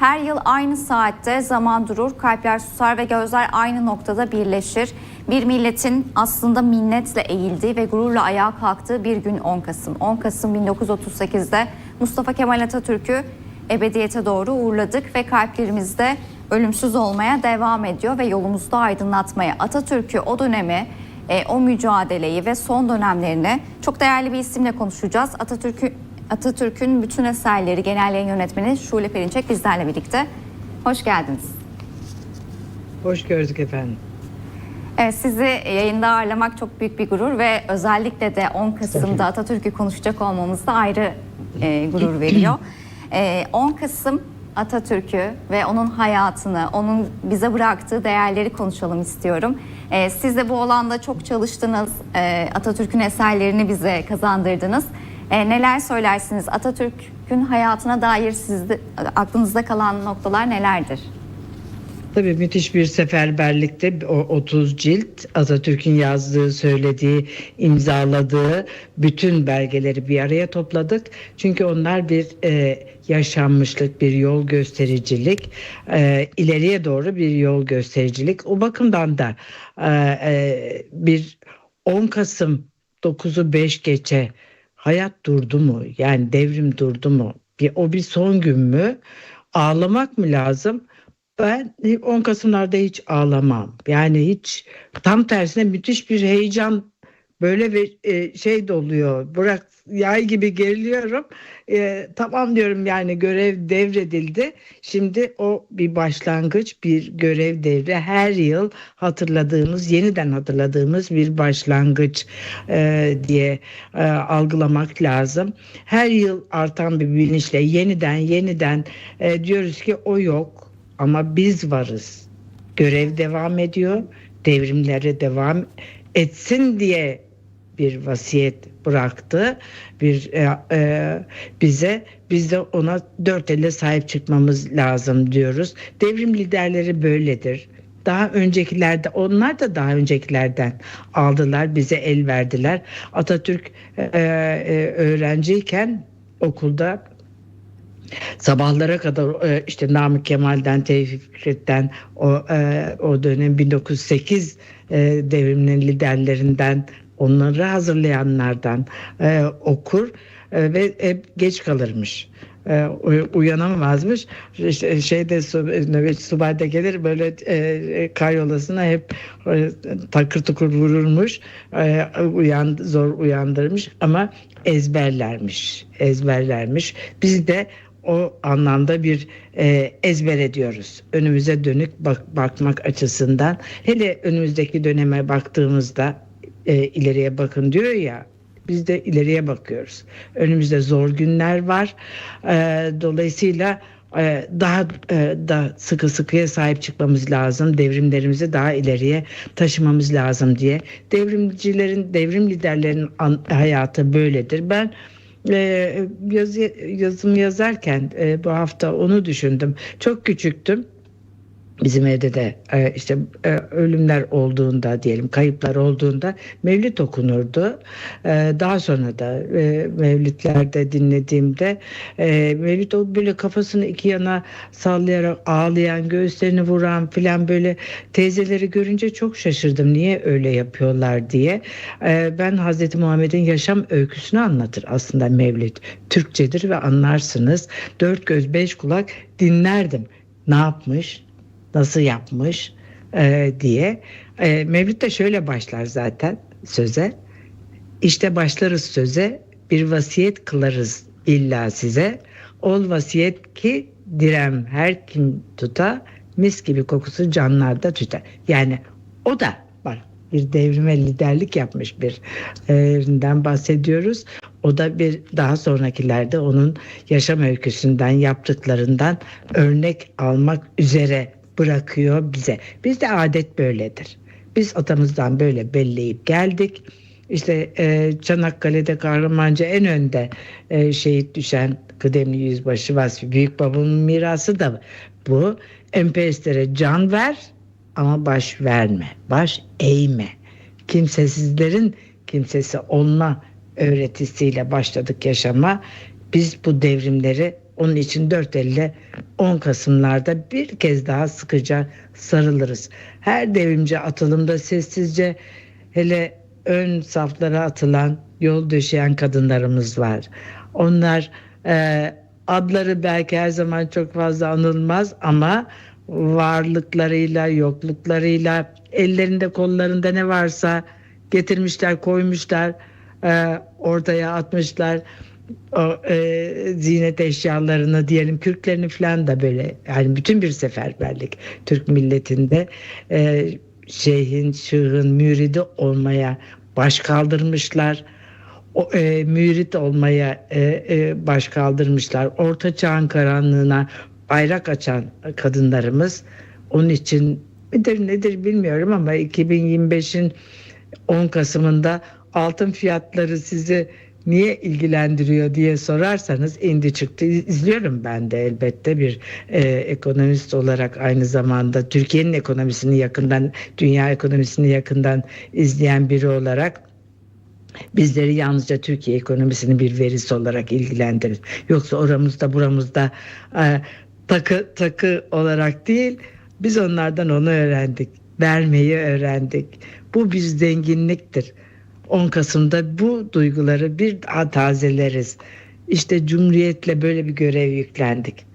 Her yıl aynı saatte zaman durur, kalpler susar ve gözler aynı noktada birleşir. Bir milletin aslında minnetle eğildiği ve gururla ayağa kalktığı bir gün 10 Kasım. 10 Kasım 1938'de Mustafa Kemal Atatürk'ü ebediyete doğru uğurladık ve kalplerimizde ölümsüz olmaya devam ediyor ve yolumuzda aydınlatmaya. Atatürk'ü o dönemi, e, o mücadeleyi ve son dönemlerini çok değerli bir isimle konuşacağız. Atatürk'ü Atatürk'ün bütün eserleri genel yayın yönetmeni Şule Perinçek bizlerle birlikte. Hoş geldiniz. Hoş gördük efendim. Evet, sizi yayında ağırlamak çok büyük bir gurur ve özellikle de 10 Kasım'da Atatürk'ü konuşacak olmamız da ayrı e, gurur veriyor. E, 10 Kasım Atatürk'ü ve onun hayatını, onun bize bıraktığı değerleri konuşalım istiyorum. E, siz de bu alanda çok çalıştınız, e, Atatürk'ün eserlerini bize kazandırdınız. E, neler söylersiniz? Atatürk'ün hayatına dair sizde, aklınızda kalan noktalar nelerdir? Tabii müthiş bir seferberlikte o 30 cilt Atatürk'ün yazdığı, söylediği, imzaladığı bütün belgeleri bir araya topladık. Çünkü onlar bir e, yaşanmışlık, bir yol göstericilik, e, ileriye doğru bir yol göstericilik. O bakımdan da e, e, bir 10 Kasım 9'u 5 geçe hayat durdu mu? Yani devrim durdu mu? Bir, o bir son gün mü? Ağlamak mı lazım? Ben 10 Kasımlarda hiç ağlamam. Yani hiç tam tersine müthiş bir heyecan böyle bir e, şey doluyor. Bırak yay gibi geriliyorum. E, tamam diyorum yani görev devredildi. Şimdi o bir başlangıç, bir görev devri. Her yıl hatırladığımız, yeniden hatırladığımız bir başlangıç e, diye e, algılamak lazım. Her yıl artan bir bilinçle yeniden yeniden e, diyoruz ki o yok ama biz varız. Görev devam ediyor. Devrimlere devam etsin diye bir vasiyet bıraktı. Bir e, e, bize biz de ona dört elle sahip çıkmamız lazım diyoruz. Devrim liderleri böyledir. Daha öncekilerde onlar da daha öncekilerden aldılar bize el verdiler. Atatürk e, e, öğrenciyken okulda sabahlara kadar e, işte Namık Kemal'den, Tevfik Fikret'ten o e, o dönem 1908 e, devriminin liderlerinden onları hazırlayanlardan e, okur e, ve hep geç kalırmış. E, uyanamazmış. İşte şeyde nöbetçi subay da gelir böyle e, karyolasına hep e, takır tukur vururmuş. E, uyan, zor uyandırmış ama ezberlermiş. Ezberlermiş. Biz de o anlamda bir e, ezber ediyoruz. Önümüze dönük bak, bakmak açısından. Hele önümüzdeki döneme baktığımızda e, ileriye bakın diyor ya biz de ileriye bakıyoruz. Önümüzde zor günler var. E, dolayısıyla e, daha e, da sıkı sıkıya sahip çıkmamız lazım. Devrimlerimizi daha ileriye taşımamız lazım diye. Devrimcilerin, devrim liderlerinin an, hayatı böyledir. Ben e, yazı, yazım yazarken e, bu hafta onu düşündüm. Çok küçüktüm. Bizim evde de e, işte e, ölümler olduğunda diyelim kayıplar olduğunda mevlüt okunurdu. E, daha sonra da e, mevlütlerde dinlediğimde e, mevlüt o böyle kafasını iki yana sallayarak ağlayan göğüslerini vuran filan böyle teyzeleri görünce çok şaşırdım. Niye öyle yapıyorlar diye. E, ben Hazreti Muhammed'in yaşam öyküsünü anlatır aslında mevlüt. Türkçedir ve anlarsınız. Dört göz beş kulak dinlerdim. Ne yapmış? Nasıl yapmış e, diye. E, Mevlüt de şöyle başlar zaten söze. İşte başlarız söze bir vasiyet kılarız illa size. Ol vasiyet ki direm her kim tuta mis gibi kokusu canlarda tüter. Yani o da var bir devrime liderlik yapmış bir birinden bahsediyoruz. O da bir daha sonrakilerde onun yaşam öyküsünden yaptıklarından örnek almak üzere bırakıyor bize. Bizde adet böyledir. Biz atamızdan böyle belleyip geldik. İşte e, Çanakkale'de kahramanca en önde e, şehit düşen kıdemli yüzbaşı Vasfi Büyük babamın mirası da bu. Emperyalistlere can ver ama baş verme, baş eğme. Kimsesizlerin kimsesi olma öğretisiyle başladık yaşama. Biz bu devrimleri Onun için dört elle 10 Kasımlarda bir kez daha sıkıca sarılırız. Her devrimci atılımda sessizce hele ön saflara atılan yol döşeyen kadınlarımız var. Onlar e, adları belki her zaman çok fazla anılmaz ama varlıklarıyla, yokluklarıyla, ellerinde kollarında ne varsa getirmişler, koymuşlar, e, ortaya atmışlar. O e, zinet eşyalarını diyelim kürklerini falan da böyle yani bütün bir seferberlik Türk milletinde e, şeyhin, şığın, müridi olmaya baş kaldırmışlar. O, e, mürit olmaya e, e, baş kaldırmışlar. Orta çağın karanlığına bayrak açan kadınlarımız onun için nedir nedir bilmiyorum ama 2025'in 10 Kasım'ında altın fiyatları sizi niye ilgilendiriyor diye sorarsanız indi çıktı. İzliyorum ben de elbette bir e, ekonomist olarak aynı zamanda Türkiye'nin ekonomisini yakından, dünya ekonomisini yakından izleyen biri olarak bizleri yalnızca Türkiye ekonomisinin bir verisi olarak ilgilendirir. Yoksa oramızda buramızda e, takı takı olarak değil biz onlardan onu öğrendik. Vermeyi öğrendik. Bu bir zenginliktir. 10 Kasım'da bu duyguları bir daha tazeleriz. İşte Cumhuriyet'le böyle bir görev yüklendik.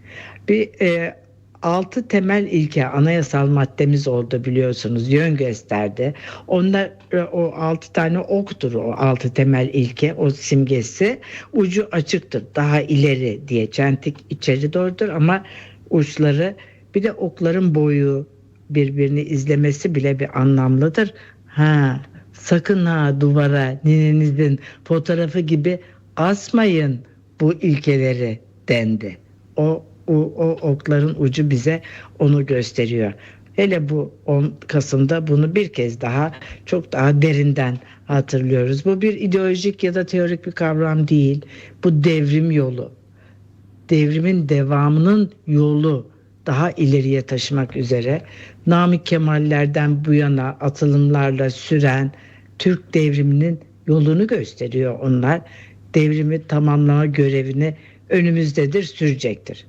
Bir e, altı temel ilke anayasal maddemiz oldu biliyorsunuz yön gösterdi. Onlar e, o altı tane oktur o altı temel ilke o simgesi ucu açıktır daha ileri diye çentik içeri doğrudur ama uçları bir de okların boyu birbirini izlemesi bile bir anlamlıdır. Ha sakın ha duvara ninenizin fotoğrafı gibi asmayın bu ilkeleri dendi. O, o, o okların ucu bize onu gösteriyor. Hele bu 10 Kasım'da bunu bir kez daha çok daha derinden hatırlıyoruz. Bu bir ideolojik ya da teorik bir kavram değil. Bu devrim yolu. Devrimin devamının yolu daha ileriye taşımak üzere Namık Kemallerden bu yana atılımlarla süren Türk devriminin yolunu gösteriyor onlar. Devrimi tamamlama görevini önümüzdedir, sürecektir.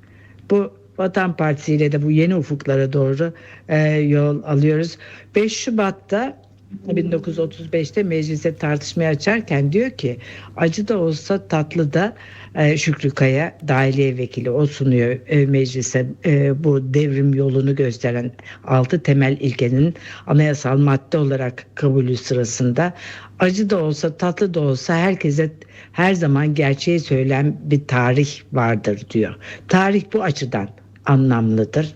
Bu Vatan Partisi ile de bu yeni ufuklara doğru e, yol alıyoruz. 5 Şubat'ta 1935'te meclise tartışmaya açarken diyor ki acı da olsa tatlı da e, Şükrü Kaya dahiliye vekili o sunuyor e, meclise e, bu devrim yolunu gösteren altı temel ilkenin anayasal madde olarak kabulü sırasında acı da olsa tatlı da olsa herkese her zaman gerçeği söyleyen bir tarih vardır diyor. Tarih bu açıdan anlamlıdır.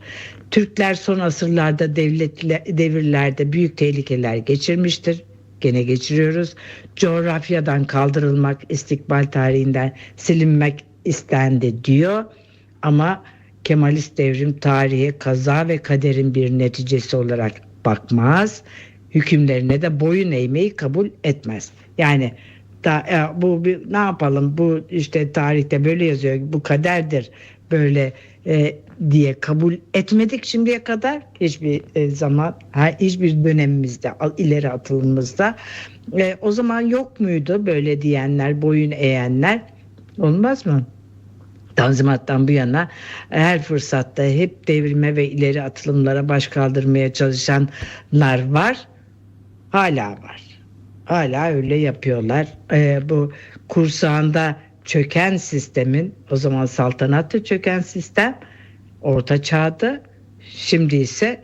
Türkler son asırlarda devletler, devirlerde büyük tehlikeler geçirmiştir. Gene geçiriyoruz. Coğrafyadan kaldırılmak, istikbal tarihinden silinmek istendi diyor. Ama Kemalist devrim tarihe kaza ve kaderin bir neticesi olarak bakmaz. Hükümlerine de boyun eğmeyi kabul etmez. Yani da, e, bu bir, ne yapalım bu işte tarihte böyle yazıyor bu kaderdir böyle e, diye kabul etmedik şimdiye kadar hiçbir e, zaman hiçbir dönemimizde ileri atılımımızda e, o zaman yok muydu böyle diyenler boyun eğenler olmaz mı? Tanzimattan bu yana her fırsatta hep devrime ve ileri atılımlara baş kaldırmaya çalışanlar var. Hala var. Hala öyle yapıyorlar. Ee, bu kursağında çöken sistemin o zaman saltanatta çöken sistem orta çağda şimdi ise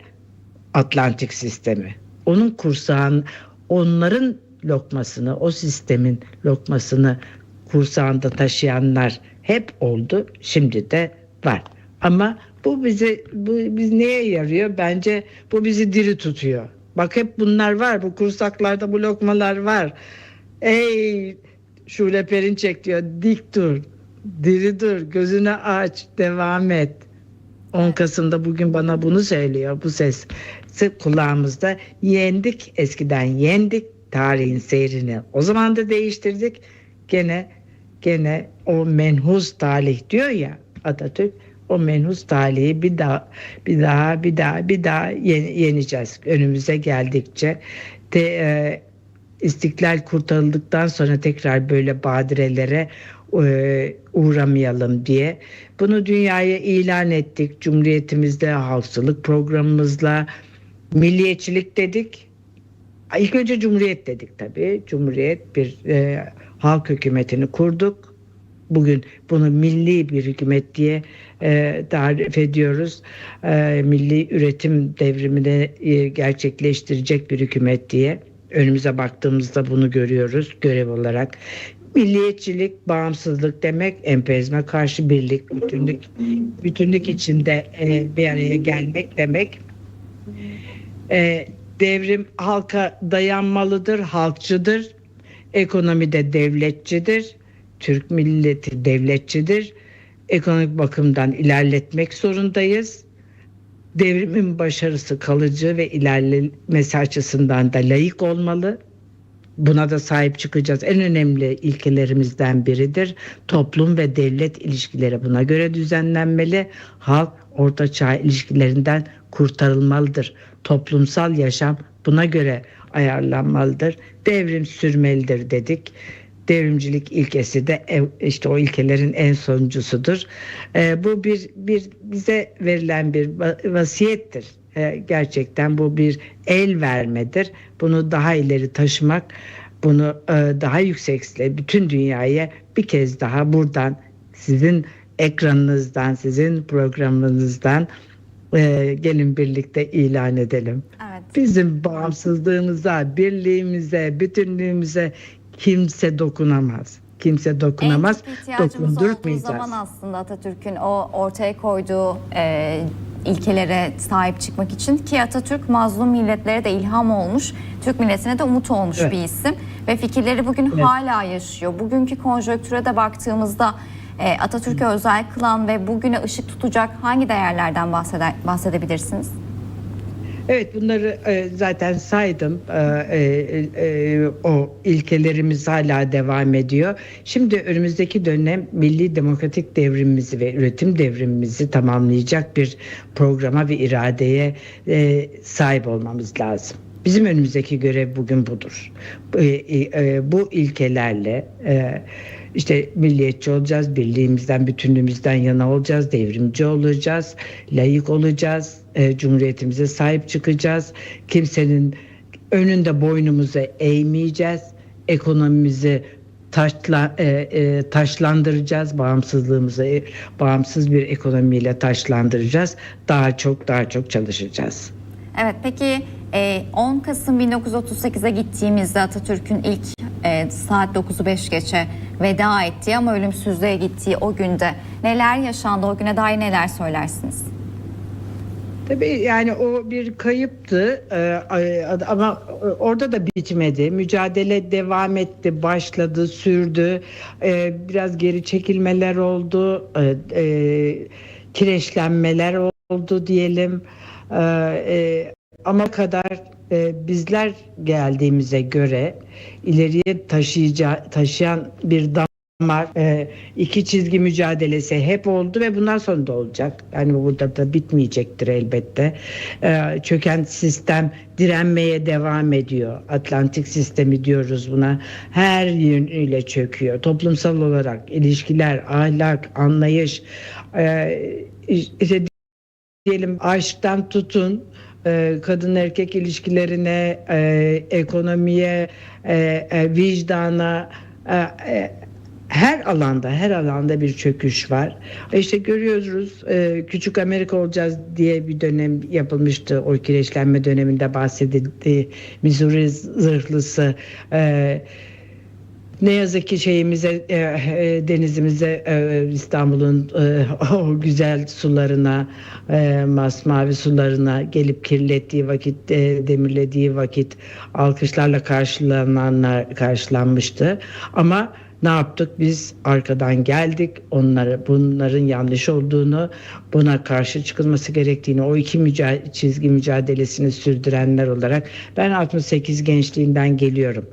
Atlantik sistemi. Onun kursağın onların lokmasını o sistemin lokmasını kursağında taşıyanlar hep oldu. Şimdi de var. Ama bu bizi bu biz neye yarıyor? Bence bu bizi diri tutuyor. Bak hep bunlar var. Bu kursaklarda bu lokmalar var. Ey Şule Perinçek diyor dik dur, diri dur, gözünü aç, devam et. 10 Kasım'da bugün bana bunu söylüyor bu ses. Kulağımızda yendik eskiden yendik tarihin seyrini. O zaman da değiştirdik. Gene gene o menhus talih diyor ya Atatürk o menhus talihi bir daha bir daha bir daha bir daha yeneceğiz önümüze geldikçe. De, e, İstiklal kurtarıldıktan sonra tekrar böyle badirelere e, uğramayalım diye. Bunu dünyaya ilan ettik. Cumhuriyetimizde halkçılık programımızla milliyetçilik dedik. İlk önce Cumhuriyet dedik tabii. Cumhuriyet bir e, halk hükümetini kurduk. Bugün bunu milli bir hükümet diye e, tarif ediyoruz. E, milli üretim devrimini e, gerçekleştirecek bir hükümet diye. Önümüze baktığımızda bunu görüyoruz görev olarak. Milliyetçilik, bağımsızlık demek, emperyalizme karşı birlik, bütünlük, bütünlük içinde e, bir araya gelmek demek. E, devrim halka dayanmalıdır, halkçıdır. Ekonomide devletçidir. Türk milleti devletçidir. Ekonomik bakımdan ilerletmek zorundayız. Devrimin başarısı kalıcı ve ilerlemesi açısından da layık olmalı. Buna da sahip çıkacağız. En önemli ilkelerimizden biridir. Toplum ve devlet ilişkileri buna göre düzenlenmeli. Halk orta çağ ilişkilerinden kurtarılmalıdır. Toplumsal yaşam buna göre ayarlanmalıdır. Devrim sürmelidir dedik. Devrimcilik ilkesi de işte o ilkelerin en sonuncusudur. Ee, bu bir bir bize verilen bir va- vasiyettir. Ee, gerçekten bu bir el vermedir. Bunu daha ileri taşımak, bunu e, daha yüksekle bütün dünyaya bir kez daha buradan sizin ekranınızdan, sizin programınızdan e, gelin birlikte ilan edelim. Evet. Bizim bağımsızlığımıza, birliğimize, bütünlüğümüze kimse dokunamaz. Kimse dokunamaz. En Dokundurtmayacağız. zaman aslında Atatürk'ün o ortaya koyduğu e, ilkelere sahip çıkmak için ki Atatürk mazlum milletlere de ilham olmuş, Türk milletine de umut olmuş Evet. bir isim ve fikirleri bugün Evet. hala yaşıyor. Bugünkü konjonktüre de baktığımızda e, Atatürk'e özel kılan ve bugüne ışık tutacak hangi değerlerden bahseder, bahsedebilirsiniz? Evet bunları e, zaten saydım. E, e, o ilkelerimiz hala devam ediyor. Şimdi önümüzdeki dönem milli demokratik devrimimizi ve üretim devrimimizi tamamlayacak bir programa ve iradeye sahip olmamız lazım. Bizim önümüzdeki görev bugün budur. Bu ilkelerle işte milliyetçi olacağız, birliğimizden, bütünlüğümüzden yana olacağız, devrimci olacağız, layık olacağız, e, cumhuriyetimize sahip çıkacağız. Kimsenin önünde boynumuzu eğmeyeceğiz, ekonomimizi taşla, e, e, taşlandıracağız, bağımsızlığımızı e, bağımsız bir ekonomiyle taşlandıracağız. Daha çok daha çok çalışacağız. Evet peki e, 10 Kasım 1938'e gittiğimizde Atatürk'ün ilk e, saat 9'u 5 geçe veda ettiği ama ölümsüzlüğe gittiği o günde neler yaşandı o güne dair neler söylersiniz? Tabii yani o bir kayıptı ama orada da bitmedi. Mücadele devam etti, başladı, sürdü. Biraz geri çekilmeler oldu, kireçlenmeler oldu diyelim. Ama kadar bizler geldiğimize göre ileriye taşıyacağı, taşıyan bir damar, e, iki çizgi mücadelesi hep oldu ve bundan sonra da olacak. Yani bu burada da bitmeyecektir elbette. E, çöken sistem direnmeye devam ediyor. Atlantik sistemi diyoruz buna. Her yönüyle çöküyor. Toplumsal olarak ilişkiler, ahlak, anlayış, e, işte diyelim aşktan tutun e, kadın erkek ilişkilerine, e, ekonomiye, e, vicdana, her alanda her alanda bir çöküş var. İşte görüyoruz e, küçük Amerika olacağız diye bir dönem yapılmıştı. O kireçlenme döneminde bahsedildi. Missouri zırhlısı e, ne yazık ki şeyimize e, e, denizimize e, İstanbul'un e, o güzel sularına e, masmavi sularına gelip kirlettiği vakit e, demirlediği vakit alkışlarla karşılananlar karşılanmıştı ama ne yaptık biz arkadan geldik onları bunların yanlış olduğunu buna karşı çıkılması gerektiğini o iki müca- çizgi mücadelesini sürdürenler olarak ben 68 gençliğinden geliyorum.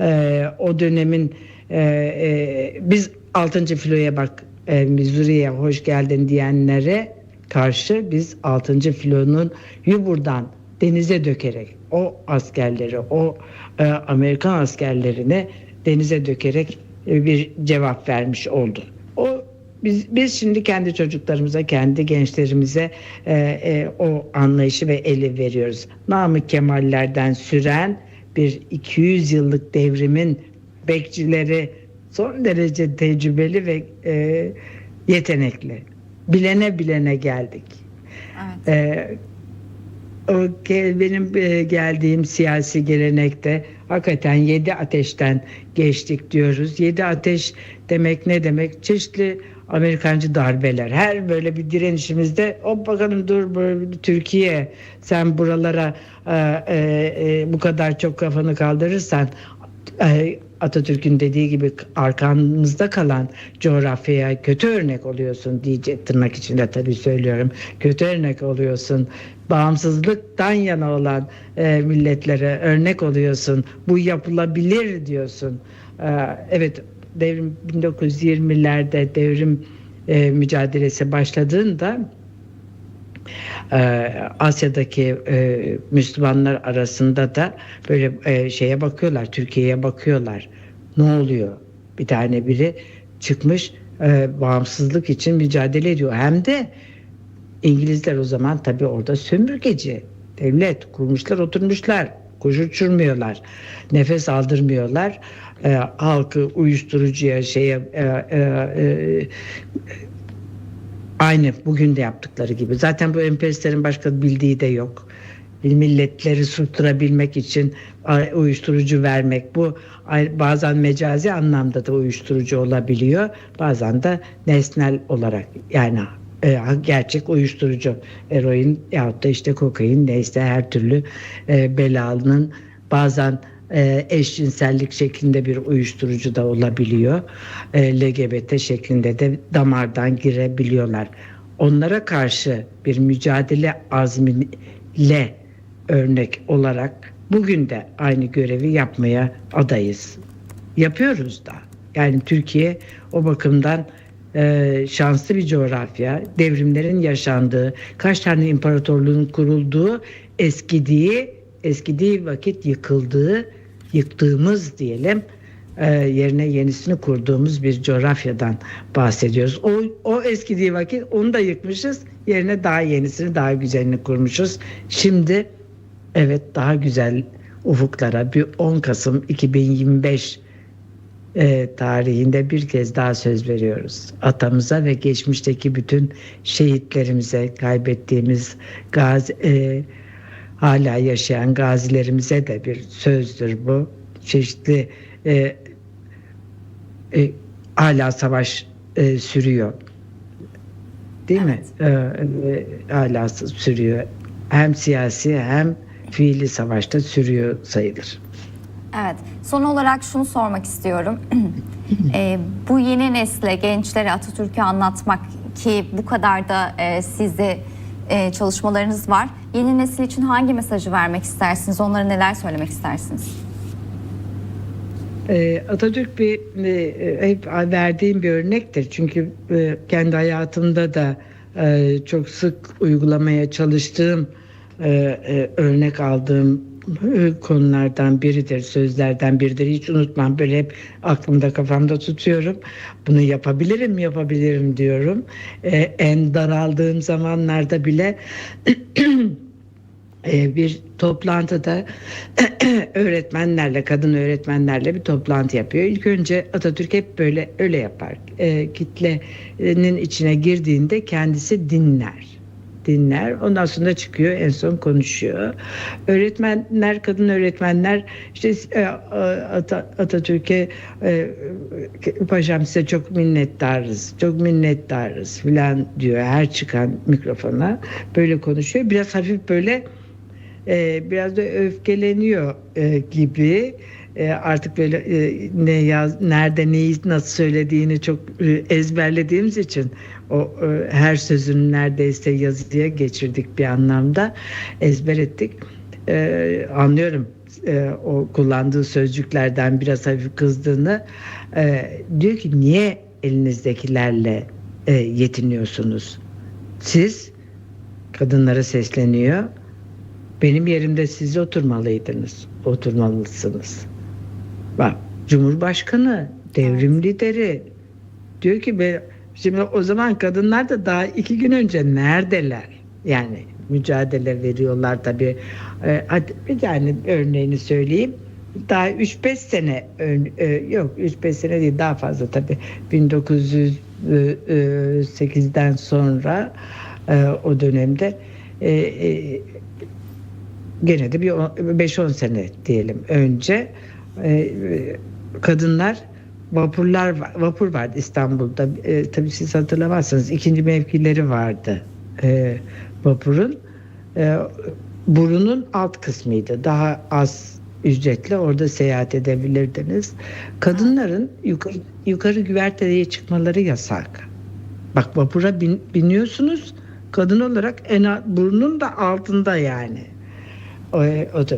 Ee, o dönemin e, e, biz 6. filoya bak e, Missouri'ye hoş geldin diyenlere karşı biz 6. filonun yuburdan denize dökerek o askerleri o e, Amerikan askerlerini denize dökerek bir cevap vermiş oldu. O biz, biz şimdi kendi çocuklarımıza, kendi gençlerimize e, e, o anlayışı ve eli veriyoruz. Namık Kemallerden süren bir 200 yıllık devrimin bekçileri son derece tecrübeli ve e, yetenekli. Bilene bilene geldik. Evet. Ee, o benim e, geldiğim siyasi gelenekte hakikaten yedi ateşten geçtik diyoruz. Yedi ateş demek ne demek? Çeşitli Amerikancı darbeler. Her böyle bir direnişimizde hop bakalım dur böyle Türkiye sen buralara e, e, e, bu kadar çok kafanı kaldırırsan e, Atatürk'ün dediği gibi arkamızda kalan coğrafyaya kötü örnek oluyorsun diyecek tırnak içinde tabii söylüyorum. Kötü örnek oluyorsun. Bağımsızlıktan yana olan e, milletlere örnek oluyorsun. Bu yapılabilir diyorsun. E, evet devrim 1920'lerde devrim e, mücadelesi başladığında e, Asya'daki e, Müslümanlar arasında da böyle e, şeye bakıyorlar, Türkiye'ye bakıyorlar. Ne oluyor? Bir tane biri çıkmış e, bağımsızlık için mücadele ediyor. Hem de İngilizler o zaman tabii orada sömürgeci devlet kurmuşlar, oturmuşlar. Kuş uçurmuyorlar. Nefes aldırmıyorlar. E, halkı uyuşturucuya şeye e, e, e, Aynı bugün de yaptıkları gibi. Zaten bu emperyalistlerin başka bildiği de yok. Milletleri susturabilmek için uyuşturucu vermek bu bazen mecazi anlamda da uyuşturucu olabiliyor. Bazen de nesnel olarak yani e, gerçek uyuşturucu eroin yahut da işte kokain neyse her türlü e, belalının bazen e, eşcinsellik şeklinde bir uyuşturucu da olabiliyor. E, LGBT şeklinde de damardan girebiliyorlar. Onlara karşı bir mücadele azmiyle örnek olarak bugün de aynı görevi yapmaya adayız. Yapıyoruz da. Yani Türkiye o bakımdan e, şanslı bir coğrafya. Devrimlerin yaşandığı, kaç tane imparatorluğun kurulduğu, eskidiği, eskidiği vakit yıkıldığı, yıktığımız diyelim e, yerine yenisini kurduğumuz bir coğrafyadan bahsediyoruz. O, o eskidiği vakit onu da yıkmışız. Yerine daha yenisini, daha güzelini kurmuşuz. Şimdi evet daha güzel ufuklara bir 10 Kasım 2025 e, tarihinde bir kez daha söz veriyoruz. Atamıza ve geçmişteki bütün şehitlerimize, kaybettiğimiz gazi, e, hala yaşayan gazilerimize de bir sözdür bu. Çeşitli e, e, hala savaş e, sürüyor. Değil mi? E, e, hala sürüyor. Hem siyasi hem fiili savaşta sürüyor sayılır. Evet. Son olarak şunu sormak istiyorum. E, bu yeni nesle, gençlere Atatürk'ü anlatmak ki bu kadar da e, sizde e, çalışmalarınız var. Yeni nesil için hangi mesajı vermek istersiniz? Onlara neler söylemek istersiniz? Ee, Atatürk bir e, hep verdiğim bir örnektir. Çünkü e, kendi hayatımda da e, çok sık uygulamaya çalıştığım, e, e, örnek aldığım e, konulardan biridir, sözlerden biridir. Hiç unutmam. Böyle hep aklımda, kafamda tutuyorum. Bunu yapabilirim, yapabilirim diyorum. E, en daraldığım zamanlarda bile e, bir toplantıda öğretmenlerle, kadın öğretmenlerle bir toplantı yapıyor. İlk önce Atatürk hep böyle öyle yapar. E, kitlenin içine girdiğinde kendisi dinler. Dinler. Ondan sonra çıkıyor en son konuşuyor. Öğretmenler, kadın öğretmenler işte e, Ata- Atatürk'e e, paşam size çok minnettarız, çok minnettarız filan diyor her çıkan mikrofona. Böyle konuşuyor. Biraz hafif böyle e, biraz da öfkeleniyor gibi E, artık böyle e, ne yaz nerede neyi nasıl söylediğini çok e, ezberlediğimiz için o her sözünü neredeyse yazıya geçirdik bir anlamda ezber ettik anlıyorum o kullandığı sözcüklerden biraz hafif kızdığını diyor ki niye elinizdekilerle yetiniyorsunuz siz kadınlara sesleniyor benim yerimde siz oturmalıydınız. Oturmalısınız. Bak Cumhurbaşkanı devrim lideri. Diyor ki be, şimdi o zaman kadınlar da daha iki gün önce neredeler? Yani mücadele veriyorlar tabii. Ee, hadi bir tane örneğini söyleyeyim. Daha 3-5 sene ön- e, yok 3-5 sene değil daha fazla tabii 1908'den sonra e, o dönemde e, e, gene de bir on- 5-10 sene diyelim önce e, e, kadınlar vapurlar var- vapur vardı İstanbul'da. E, tabii siz hatırlamazsınız. İkinci mevkileri vardı e, vapurun. E, burunun alt kısmıydı. Daha az ücretle orada seyahat edebilirdiniz. Kadınların yukarı, yukarı güverteye çıkmaları yasak. Bak vapura bin- biniyorsunuz. Kadın olarak en burnun da altında yani. O, o da.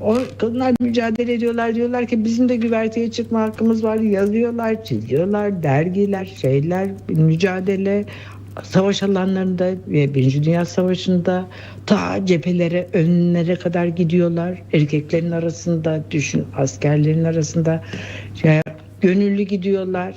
O kadınlar mücadele ediyorlar. Diyorlar ki bizim de güverteye çıkma hakkımız var. Yazıyorlar çiziyorlar dergiler şeyler mücadele. Savaş alanlarında Birinci Dünya Savaşı'nda ta cephelere önlere kadar gidiyorlar. Erkeklerin arasında düşün askerlerin arasında. Şey, gönüllü gidiyorlar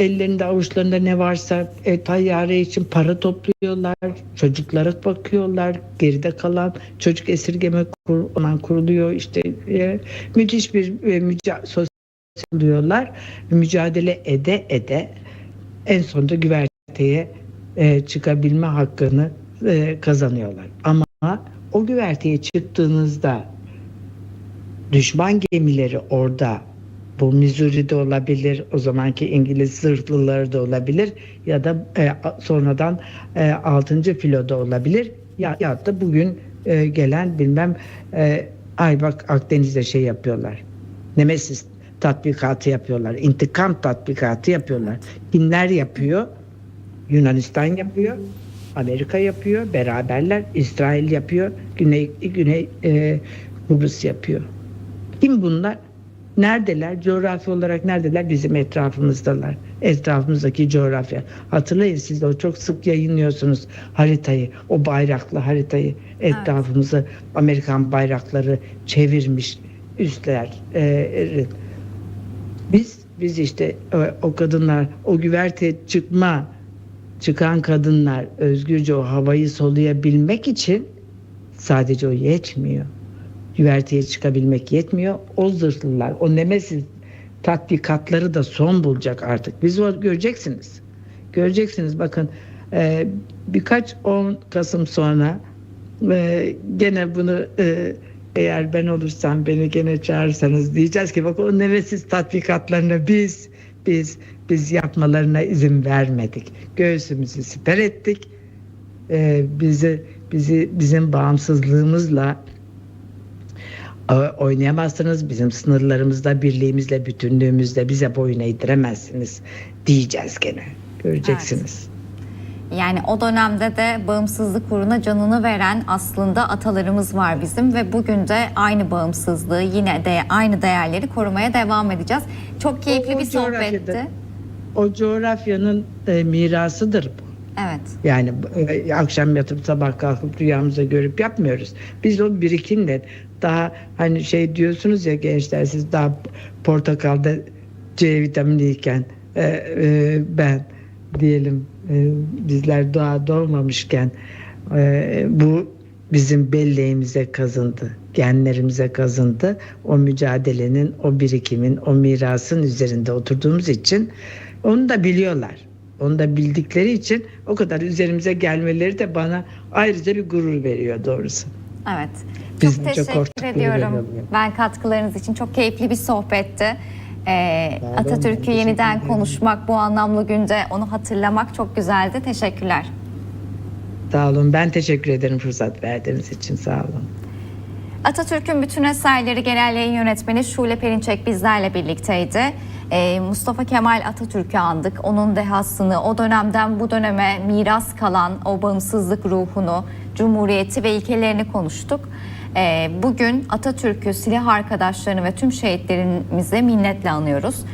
ellerinde avuçlarında ne varsa e, tayyare için para topluyorlar. Çocuklara bakıyorlar. Geride kalan çocuk esirgeme kur, olan kuruluyor. İşte e, müthiş bir e, müca- sosyal oluyorlar. Mücadele ede ede en sonunda güverteye e, çıkabilme hakkını e, kazanıyorlar. Ama o güverteye çıktığınızda düşman gemileri orada bu Missouri'de olabilir, o zamanki İngiliz zırhlıları da olabilir ya da e, sonradan e, 6. filoda olabilir ya, ya da bugün e, gelen bilmem e, ay bak Akdeniz'de şey yapıyorlar. Nemesis tatbikatı yapıyorlar. intikam tatbikatı yapıyorlar. Kimler yapıyor? Yunanistan yapıyor. Amerika yapıyor. Beraberler. İsrail yapıyor. Güney Güney e, Kıbrıs yapıyor. Kim bunlar? Neredeler? Coğrafi olarak neredeler? Bizim etrafımızdalar. Etrafımızdaki coğrafya. Hatırlayın siz de o çok sık yayınlıyorsunuz haritayı. O bayraklı haritayı. Etrafımızı Amerikan bayrakları çevirmiş üstler. e, biz biz işte o, o kadınlar o güverte çıkma çıkan kadınlar özgürce o havayı soluyabilmek için sadece o yetmiyor. Güverteye çıkabilmek yetmiyor. O zırhlılar, o nemesis tatbikatları da son bulacak artık. Biz göreceksiniz. Göreceksiniz bakın e, birkaç 10 Kasım sonra e, gene bunu e, eğer ben olursam beni gene çağırırsanız diyeceğiz ki bak o nemesis tatbikatlarını biz biz biz yapmalarına izin vermedik. Göğsümüzü siper ettik. E, bizi bizi bizim bağımsızlığımızla oynayamazsınız. Bizim sınırlarımızda, birliğimizle, bütünlüğümüzle bize boyun eğdiremezsiniz diyeceğiz gene. Göreceksiniz. Yani o dönemde de bağımsızlık uğruna canını veren aslında atalarımız var bizim ve bugün de aynı bağımsızlığı yine de aynı değerleri korumaya devam edeceğiz. Çok keyifli O bir sohbetti. O coğrafyanın e, mirasıdır bu. Evet. Yani e, akşam yatıp sabah kalkıp rüyamıza görüp yapmıyoruz. Biz o birikimle daha hani şey diyorsunuz ya gençler siz daha portakalda C vitaminiyken e, e, ben diyelim e, bizler daha doğmamışken e, bu bizim belleğimize kazındı, genlerimize kazındı. O mücadelenin, o birikimin, o mirasın üzerinde oturduğumuz için onu da biliyorlar. Onu da bildikleri için o kadar üzerimize gelmeleri de bana ayrıca bir gurur veriyor doğrusu. Evet. Biz çok çok teşekkür ortak ediyorum. Ben katkılarınız için çok keyifli bir sohbetti. Ee, Atatürk'ü yeniden konuşmak, bu anlamlı günde onu hatırlamak çok güzeldi. Teşekkürler. Sağ olun. Ben teşekkür ederim fırsat verdiğiniz için. Sağ olun. Atatürk'ün bütün eserleri genel yayın yönetmeni Şule Perinçek bizlerle birlikteydi. Ee, Mustafa Kemal Atatürk'ü andık. Onun dehasını, o dönemden bu döneme miras kalan o bağımsızlık ruhunu, cumhuriyeti ve ilkelerini konuştuk. Ee, bugün Atatürk'ü, silah arkadaşlarını ve tüm şehitlerimize minnetle anıyoruz.